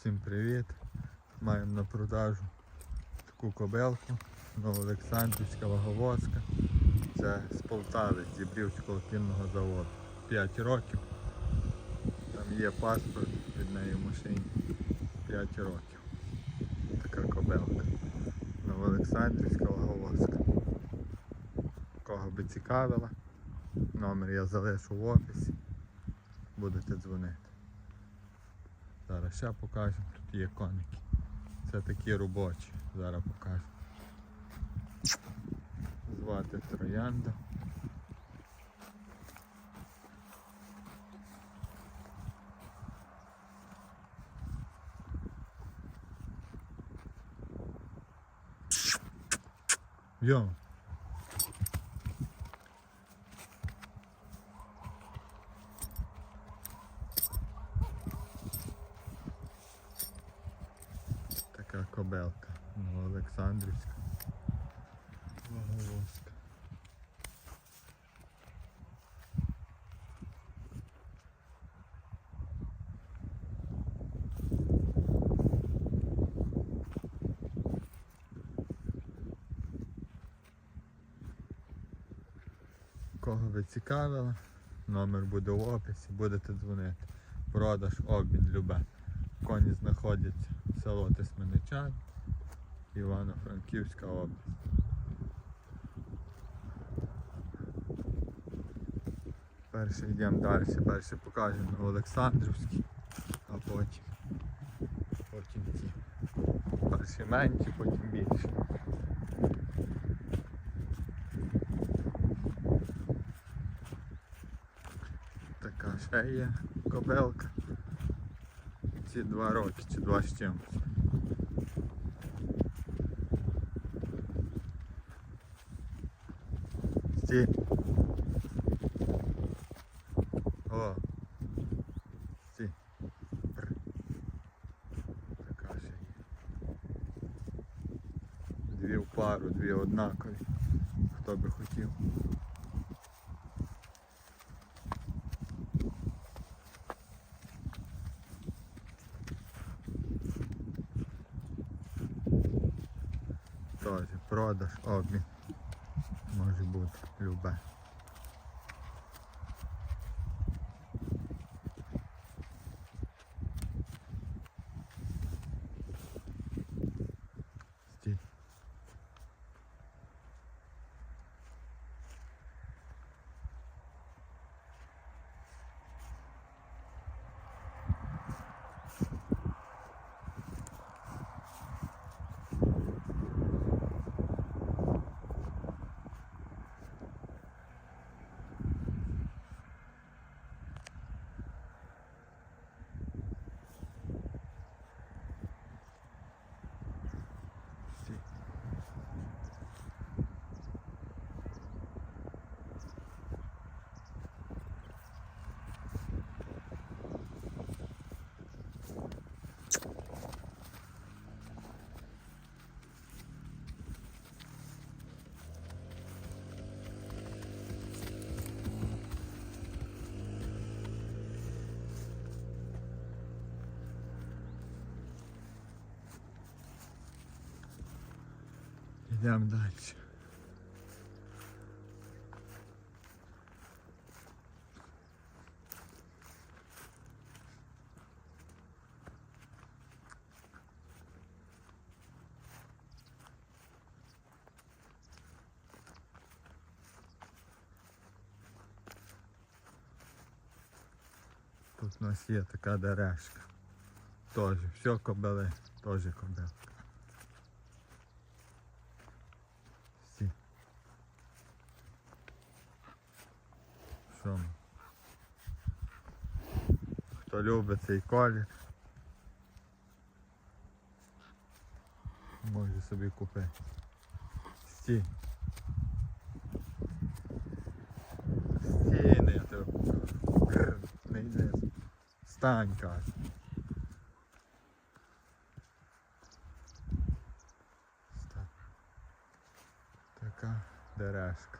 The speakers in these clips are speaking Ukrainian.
Всім привіт! Маємо на продажу таку кобелку Новоолександрівська ваговозка. Це з Полтави, з Дібрівського кінного заводу. 5 років. Там є паспорт від неї в машині. 5 років. Така кобелка. Новоолександрівська ваговозка. Кого би цікавила, номер я залишу в описі. Будете дзвонити. Зараз ще покажемо, тут є коники. Це такі робочі, зараз покажу. Звати Троянда. Йо. Така кобелка Новоолександрівська. Ваговозка. Кого ви цікавило, номер буде в описі, будете дзвонити. Продаж, обмін, любе. Коні знаходяться село Тисменичан, Івано-Франківська область. Перше йдемо далі, перше покажемо Олександрівський, а потім, потім ті. Перші менші, потім більші. Така ще є кобелка. Ці два роки чи два з чимось. Сті. О. Така ще є. Дві в пару, дві однакові. Хто би хотів. Теж продаж, обмін. Може бути любе. Стій. Стій. Йдемо далі. Тут у нас є така дережка. Тоже, все кобели, теж кобелка. Всі. Що? ми? Хто любить цей колір, може собі купити. Стій. Не я. Не йди. Стань, каже. Така дережка.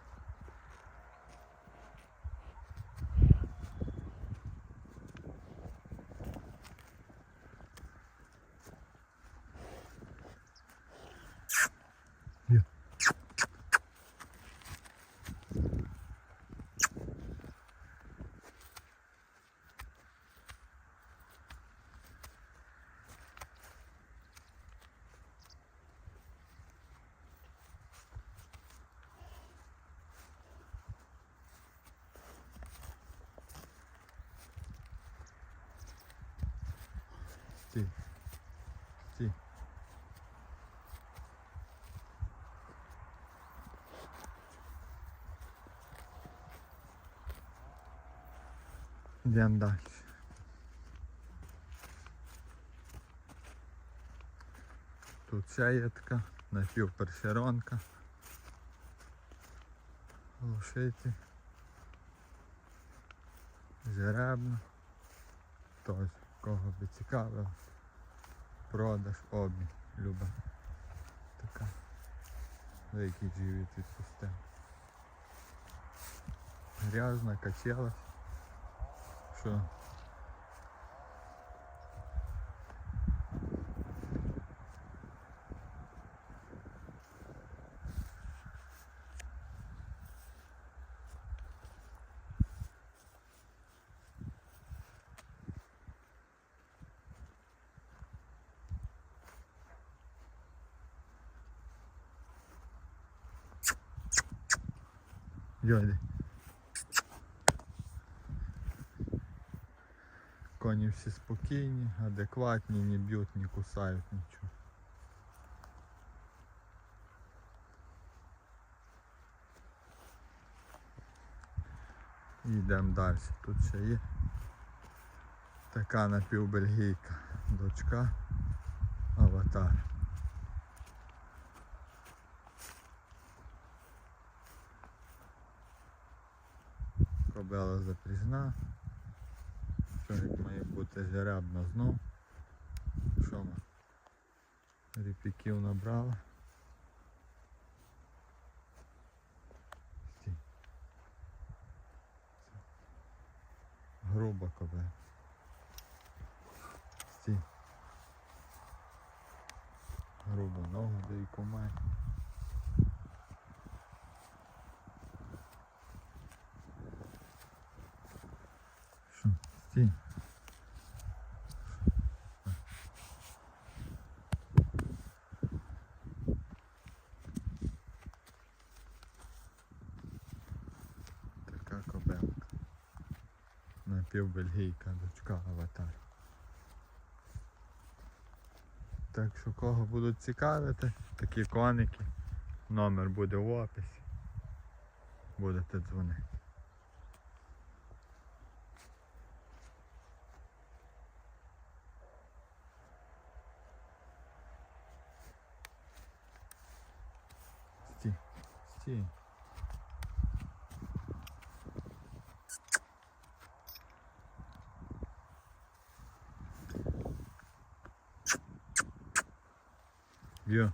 Стій. Стій. Йдемо далі. Тут ще є така напівпершеронка. Лошиці. Жеребна. Тож, кого би цікавило. Продаж, обмін, люба. Така. Великий живіт відпустив. Грязна, качалась. Що? Йоди. Коні всі спокійні, адекватні, не б'ють, не кусають нічого. Йдемо далі. Тут ще є така напівбельгійка, дочка, аватар. Кобела запряжна. Що як має бути жеребна знов. Що ми? Ріпіків набрала. Груба кобела. Стій. Груба ногу, де і має. Що? Стій. Така кобелка. Напівбельгійка, дочка аватар. Так що кого будуть цікавити, такі коники, номер буде в описі. Будете дзвонити. Стій, стій. Йо.